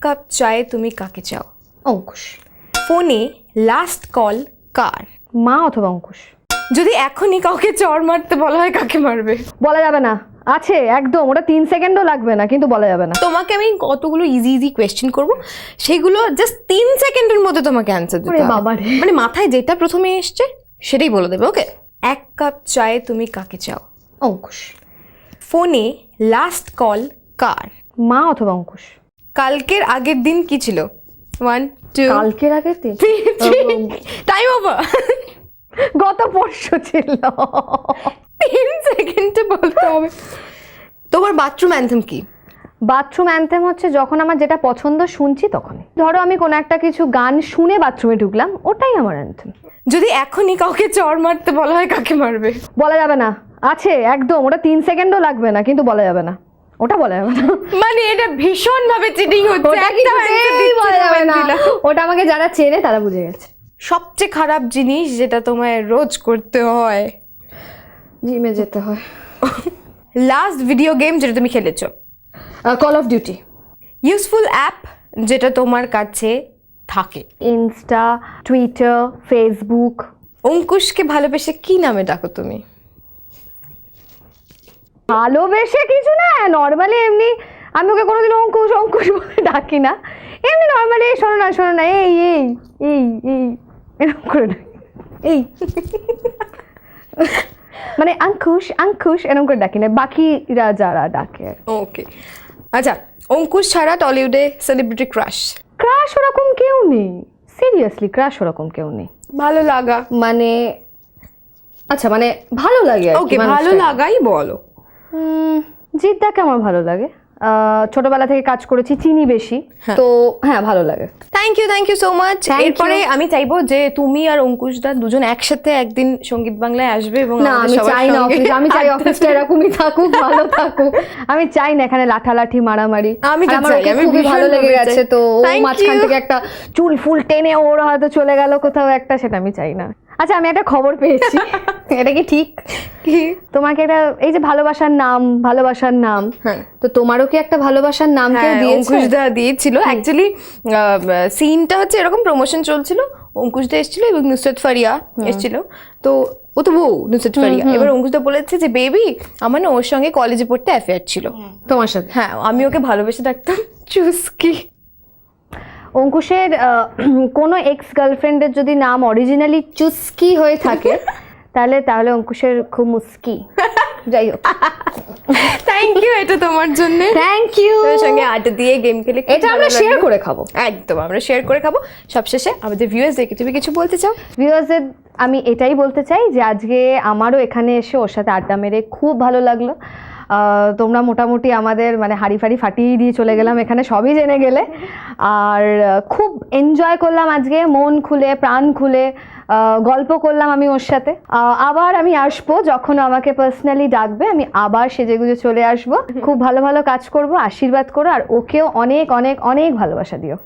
Cup চায়ে তুমি কাকে চাও? অঙ্কুশ। ফোনে লাস্ট কল কার? মা অথবা অঙ্কুশ। যদি এখনই কাউকে চর মারতে বলা হয় কাকে মারবে? বলা যাবে না। আছে একদম। ওটা তিন সেকেন্ডও লাগবে না কিন্তু বলা যাবে না। তোমাকে আমি কতগুলো ইজি ইজি কোয়েশ্চেন করব সেগুলো জাস্ট তিন সেকেন্ডের মধ্যে তোমাকে অ্যান্সার দিতে হবে। বাবারে। মানে মাথায় যেটা প্রথমে এসছে সেটাই বলে দেবে ওকে এক কাপ চায়ে তুমি কাকে চাও? অঙ্কুশ। ফোনে লাস্ট কল কার? মা অথবা অঙ্কুশ। কালকের আগের দিন কি ছিল? ওয়ান টু কালকের আগের দিন? টাইম ওভার গত পরশু ছিল। তিন সেকেন্ডে বলতে হবে। তোমার বাথরুম অ্যান্থেম কি? বাথরুম অ্যান্থেম হচ্ছে যখন আমার যেটা পছন্দ শুনছি তখনই। ধরো আমি কোনো একটা কিছু গান শুনে বাথরুমে ঢুকলাম ওটাই আমার অ্যান্থেম যদি এখনই কাউকে চর মারতে বলা হয় কাকে মারবে? বলা যাবে না। আছে একদম ওটা তিন সেকেন্ডও লাগবে না কিন্তু বলা যাবে না। ওটা বলা যাবে না। মানে এটা ভীষণ ভাবে চিটিং হচ্ছে ওটা আমাকে যারা চেনে তারা বুঝে গেছে। সবচেয়ে খারাপ জিনিস যেটা তোমায় রোজ করতে হয়। জিমে যেতে হয়। লাস্ট ভিডিও গেম যেটা তুমি খেলেছো? Call of Duty useful app যেটা তোমার কাছে থাকে। ইনস্টা টুইটার ফেসবুক অঙ্কুশকে ভালোবেসে কি নামে ডাকো তুমি? ভালোবেসে কিছু না নর্মালি এমনি আমি ওকে কোনোদিন অঙ্কুশ অঙ্কুশ বলে ডাকি না। এমনি নর্মালি শোনো না শোনো না এই এই এই এই এরকম করে ডাকি। এই। মানে আঙ্কুশ আঙ্কুশ এরকম করে ডাকি না বাকিরা যারা ডাকে ওকে আচ্ছা অঙ্কুশ ছাড়া টলিউডে সেলিব্রিটি ক্রাশ ক্রাশ ওরকম কেউ নেই। সিরিয়াসলি ক্রাশ ওরকম কেউ নেই। ভালো লাগা? মানে আচ্ছা মানে ভালো লাগে ওকে ভালো লাগাই বলো। জিদ্দাকে আমার ভালো লাগে। ছোটবেলা থেকে কাজ করেছি চিনি বেশি। তো হ্যাঁ ভালো লাগে। Thank you thank you so much এরপরে আমি চাইব যে তুমি আর অঙ্কুশ দা দুজন একসাথে একদিন সংগীত বাংলায় আসবে এবং না আমি চাই না অফিস আমি চাই অফিসটা এরকমই থাকুক ভালো থাকুক। আমি চাই না এখানে লাঠালাঠি মারামারি। আমি আমার চাই, আমি খুবই ভালো লেগে গেছে তো ও মাঝখান থেকে একটা চুল ফুল টেনে ওর হয়তো চলে গেল কোথাও একটা সেটা আমি চাই না। আচ্ছা আমি একটা খবর পেয়েছি। এটা কি ঠিক? তোমাকে একটা এই যে ভালোবাসার নাম ভালোবাসার নাম হ্যাঁ। তো তোমারও কি একটা ভালোবাসার নাম কেউ হ্যাঁ, দিয়েছে? দা দিয়েছিল। অ্যাকচুয়ালি সিনটা হচ্ছে এরকম প্রমোশন চলছিল। অঙ্কুশ দা এসেছিল এবং নুসরত ফারিয়া এসেছিল। তো ও তো বউ নুসরত ফারিয়া। এবার অঙ্কুশ দা বলেছে যে বেবি আমার না ওর সঙ্গে কলেজে পড়তে অ্যাফেয়ার ছিল। তোমার সাথে? হ্যাঁ আমি ওকে ভালোবেসে ডাকতাম চুস্কি। অঙ্কুশের কোনো এক্স গার্লফ্রেন্ডের যদি নাম অরিজিনালি চুস্কি হয়ে থাকে তাহলে তাহলে অঙ্কুশের খুব মুস্কি। যাই হোক। থ্যাংক ইউ এটা তোমার জন্য। থ্যাংক ইউ সঙ্গে আড্ডা দিয়ে গেম খেলে এটা আমরা শেয়ার করে খাব। একদম আমরা শেয়ার করে খাব। সবশেষে আমাদের ভিউয়ার্সদেরকে তুমি কিছু বলতে চাও? ভিউয়ার্সদের আমি এটাই বলতে চাই যে আজকে আমারও এখানে এসে ওর সাথে আড্ডা মেরে খুব ভালো লাগল। তোমরা মোটামুটি আমাদের মানে হাড়ি ফাড়ি ফাটিয়ে দিয়ে চলে গেলাম এখানে সবই জেনে গেলে। আর খুব এনজয় করলাম আজকে মন খুলে প্রাণ খুলে গল্প করলাম আমি ওর সাথে। আবার আমি আসব যখন আমাকে পার্সোনালি ডাকবে আমি আবার সেজে গুজে চলে আসব। খুব ভালো ভালো কাজ করব আশীর্বাদ করো আর ওকেও অনেক অনেক অনেক ভালোবাসা দিও।